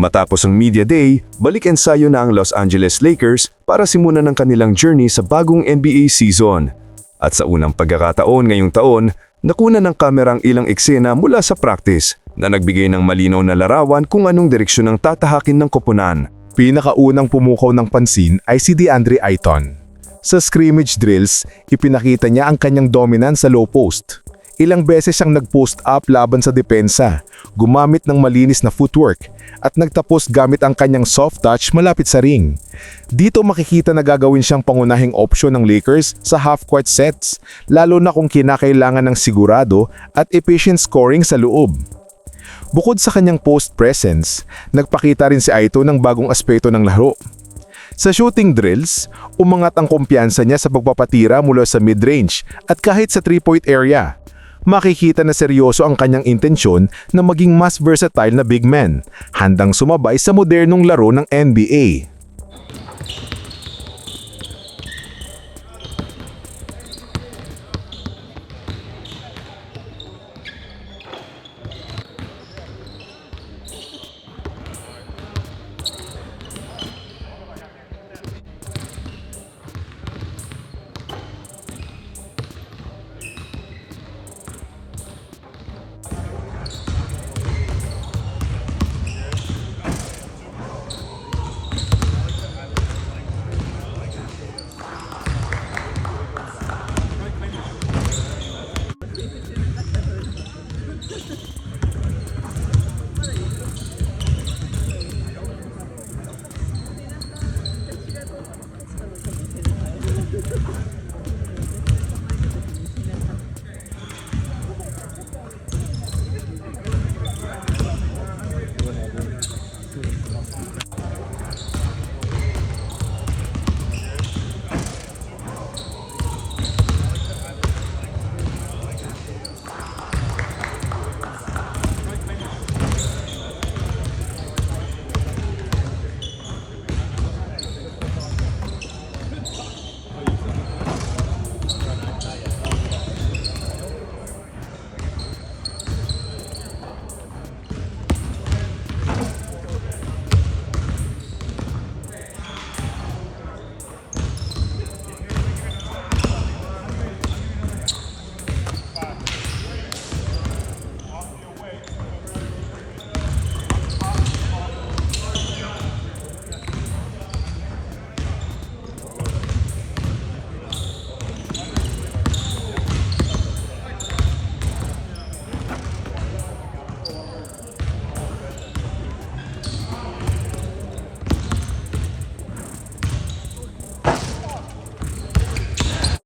Matapos ang media day, balik ensayo na ang Los Angeles Lakers para simulan ang kanilang journey sa bagong NBA season. At sa unang pagkakataon ngayong taon, nakuna ng kamerang ilang eksena mula sa practice na nagbigay ng malinaw na larawan kung anong direksyon ang tatahakin ng koponan. Pinakaunang pumukaw ng pansin ay si DeAndre Ayton. Sa scrimmage drills, ipinakita niya ang kanyang dominance sa low post. Ilang beses siyang nag-post up laban sa depensa, gumamit ng malinis na footwork, at nagtapos gamit ang kanyang soft touch malapit sa ring. Dito makikita na gagawin siyang pangunahing option ng Lakers sa half-court sets, lalo na kung kinakailangan ng sigurado at efficient scoring sa loob. Bukod sa kanyang post presence, nagpakita rin si Aito ng bagong aspeto ng laro. Sa shooting drills, umangat ang kumpiyansa niya sa pagpapatira mula sa mid-range at kahit sa three-point area. Makikita na seryoso ang kanyang intensyon na maging mas versatile na big man, handang sumabay sa modernong laro ng NBA.